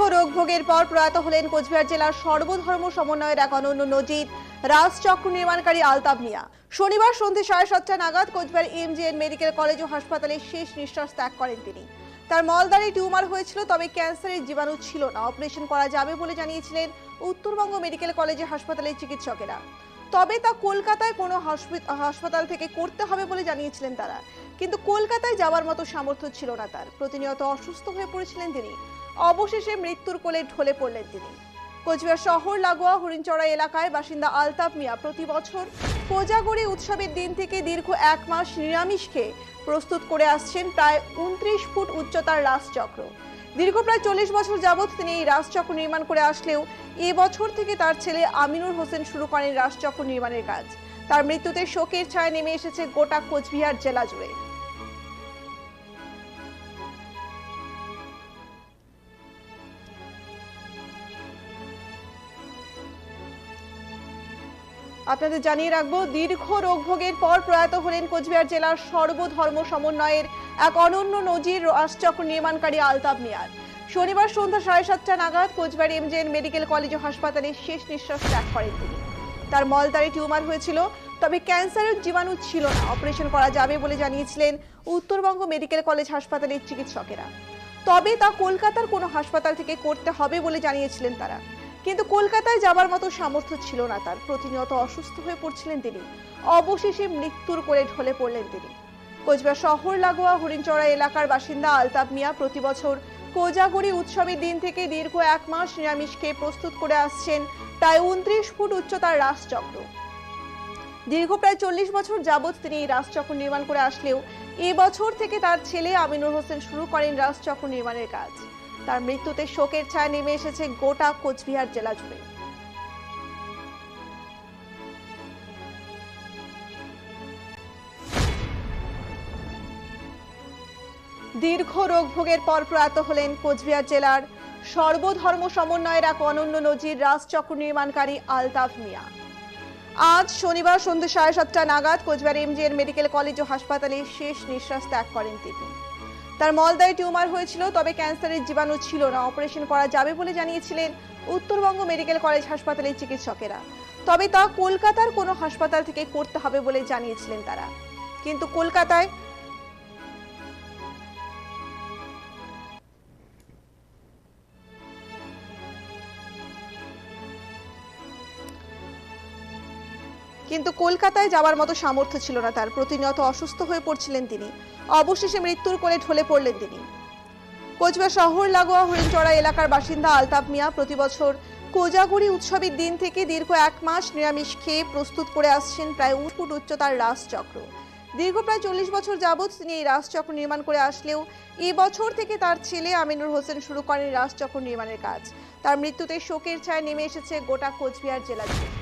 দীর্ঘ রোগ ভোগের পর প্রয়াত হলেন কোচবিহার জেলার সর্বধর্ম সমন্বয়ের এক অনন্য নজির রাজচক্র নির্মাণকারী আলতাব মিয়া। শনিবার সন্ধ্যে সাড়ে সাতটা নাগাদ কোচবিহার এমজিএন মেডিকেল কলেজ ও হাসপাতালে শেষ নিঃশ্বাস ত্যাগ করেন তিনি। তার মলদারে টিউমার হয়েছিল, তবে ক্যান্সারের জীবাণু ছিল না। অপারেশন করা যাবে বলে জানিয়েছিলেন উত্তরবঙ্গ মেডিকেল কলেজে হাসপাতালের চিকিৎসকেরা। তবে তা কলকাতায় কোনো হসপি- হাসপাতাল থেকে করতে হবে বলে জানিয়েছিলেন তারা। কিন্তু কলকাতায় যাওয়ার মতো সামর্থ্য ছিল না তার। প্রতিনিয়ত অসুস্থ হয়ে পড়েছিলেন তিনি। অবশেষে মৃত্যুর কোলে ঢলে পড়লেন তিনি। কোচবিহার শহর, লাগোয়া, হরিণচড়া এলাকায় বাসিন্দা আলতাফ মিয়া প্রতি বছর কোজাগরি উৎসবের দিন থেকে দীর্ঘ এক মাস নিরামিষ খেয়ে প্রস্তুত করে আসছেন প্রায় উনত্রিশ ফুট উচ্চতার রাসচক্র। দীর্ঘ প্রায় চল্লিশ বছর যাবৎ তিনি এই রাজচক্র নির্মাণ করে আসলেও এবছর থেকে তার ছেলে আমিনুর হোসেন শুরু করেন রাজচক্র নির্মাণের কাজ। তার মৃত্যুতে শোকের ছায়া নেমে এসেছে গোটা কোচবিহার জেলা জুড়ে। আপনাদের জানিয়ে রাখব, দীর্ঘ রোগভোগের পর প্রয়াত হলেন কোচবিহার জেলার সর্বধর্ম সমন্বয়ের এক অনন্য নজির রাজচক্র নির্মাণকারী আলতাব মিয়ার। শনিবার সন্ধ্যা সাড়ে সাতটা নাগাদ কোচবিহার এমজেএন মেডিকেল কলেজ ও হাসপাতালে শেষ নিঃশ্বাস ত্যাগ করেন তিনি। তার মলদারে টিউমার হয়েছিল, তবে ক্যান্সারের জীবাণু ছিল না। অপারেশন করা যাবে বলে জানিয়েছিলেন উত্তরবঙ্গ মেডিকেল কলেজ হাসপাতালের চিকিৎসকেরা। তবে তা কলকাতার কোনো হাসপাতাল থেকে করতে হবে বলে জানিয়েছিলেন তারা। কিন্তু কলকাতায় যাবার মতো সামর্থ্য ছিল না তার। প্রতিনিয়ত অসুস্থ হয়ে পড়ছিলেন তিনি। অবশেষে মৃত্যুর কোলে ঢলে পড়লেন তিনি। কোচবিহার শহর লাগোয়া হরিণচড়া এলাকার বাসিন্দা আলতাব মিয়া প্রতি বছর কোজাগরি উৎসবের দিন থেকে দীর্ঘ এক মাস নিরামিষকে প্রস্তুত করে আসছেন প্রায় উনত্রিশ ফুট উচ্চতার রাসচক্র। দীর্ঘ প্রায় চল্লিশ বছর যাবৎ তিনি এই রাসচক্র নির্মাণ করে আসলেও এবছর থেকে তার ছেলে আমিনুর হোসেন শুরু করেন রাসচক্র নির্মাণের কাজ। তার মৃত্যুতে শোকের ছায়া নেমে এসেছে গোটা কোচবিহার জেলা জুড়ে। দীর্ঘ রোগ ভোগের পর প্রয়াত হলেন কোচবিহার জেলার সর্বধর্ম সমন্বয়ের এক অনন্য নজির রাজচক্র নির্মাণকারী আলতাফ মিয়া। আজ শনিবার সন্ধ্যে সাড়ে সাতটা নাগাদ কোচবিহার এমজিএন মেডিকেল কলেজ ও হাসপাতালে শেষ নিঃশ্বাস ত্যাগ করেন তিনি। তার মলদায় টিউমার হয়েছিল, তবে ক্যান্সারের জীবাণু ছিল না। অপারেশন করা যাবে বলে জানিয়েছিলেন উত্তরবঙ্গ মেডিকেল কলেজ হাসপাতালের চিকিৎসকেরা। তবে তা কলকাতার কোনো হাসপাতাল থেকে করতে হবে বলে জানিয়েছিলেন তারা। কিন্তু কলকাতায় কিন্তু কলকাতায় যাওয়ার মতো সামর্থ্য ছিল না তার। প্রতিনিয়ত অসুস্থ হয়ে পড়ছিলেন তিনি। অবশেষে মৃত্যুর কোলে ঢলে পড়লেন তিনি। কোচবিহার শহর লাগোয়া হরিণচড়া এলাকার বাসিন্দা আলতাব মিয়া প্রতি বছর কোজাগুড়ি উৎসবের দিন থেকে দীর্ঘ এক মাস নিরামিষ খেয়ে প্রস্তুত করে আসছেন প্রায় উট ফুট উচ্চতার রাসচক্র দীর্ঘ প্রায় চল্লিশ বছর যাবৎ তিনি এই রাসচক্র নির্মাণ করে আসলেও এই বছর থেকে তার ছেলে আমিনুর হোসেন শুরু করেন রাসচক্র নির্মাণের কাজ। তার মৃত্যুতে শোকের ছায়া নেমে এসেছে গোটা কোচবিহার জেলা জুড়ে।